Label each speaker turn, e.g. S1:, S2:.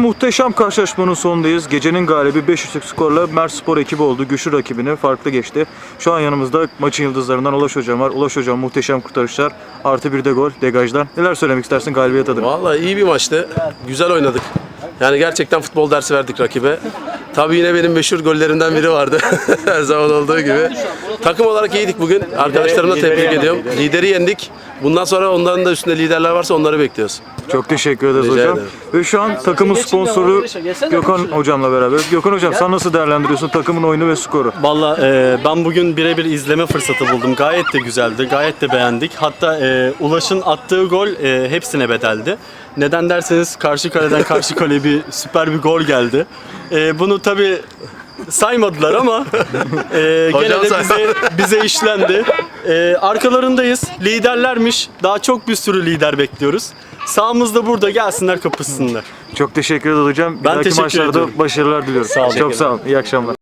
S1: Muhteşem karşılaşmanın sonundayız. Gecenin galibi 5-3'lük skorla Merspor ekibi oldu. Güçlü rakibini farklı geçti. Şu an yanımızda maçın yıldızlarından Ulaş Hocam var. Ulaş Hocam muhteşem kurtarışlar. Artı bir de gol degajdan. Neler söylemek istersin galibiyet adına?
S2: Vallahi iyi bir maçtı. Güzel oynadık. Yani gerçekten futbol dersi verdik rakibe. Tabii yine benim meşhur gollerimden biri vardı. Her zaman olduğu gibi. Takım olarak iyiydik bugün. Arkadaşlarımı da tebrik ediyorum. Lideri yendik. Bundan sonra onların da üstünde liderler varsa onları bekliyoruz.
S1: Çok teşekkür ederiz
S2: Rica
S1: hocam.
S2: ederim.
S1: Ve şu an takımın sponsoru Gökhan hocamla beraber. Gökhan hocam sen nasıl değerlendiriyorsun takımın oyunu ve skoru?
S3: Valla e, ben bugün birebir izleme fırsatı buldum. Gayet de güzeldi. Gayet de beğendik. Hatta e, Ulaş'ın attığı gol e, hepsine bedeldi. Neden derseniz karşı kaleden karşı kaleye bir süper bir gol geldi. E, bunu tabi saymadılar ama e, gene de bize, bize işlendi. E, arkalarındayız. Liderlermiş. Daha çok bir sürü lider bekliyoruz. Sağımızda burada gelsinler kapışsınlar.
S1: Çok teşekkür ederiz hocam. Bir
S3: Ben
S1: dahaki
S3: teşekkür
S1: maçlarda
S3: ediyorum.
S1: başarılar diliyorum.
S3: Sağ olun.
S1: Çok sağ olun. İyi akşamlar.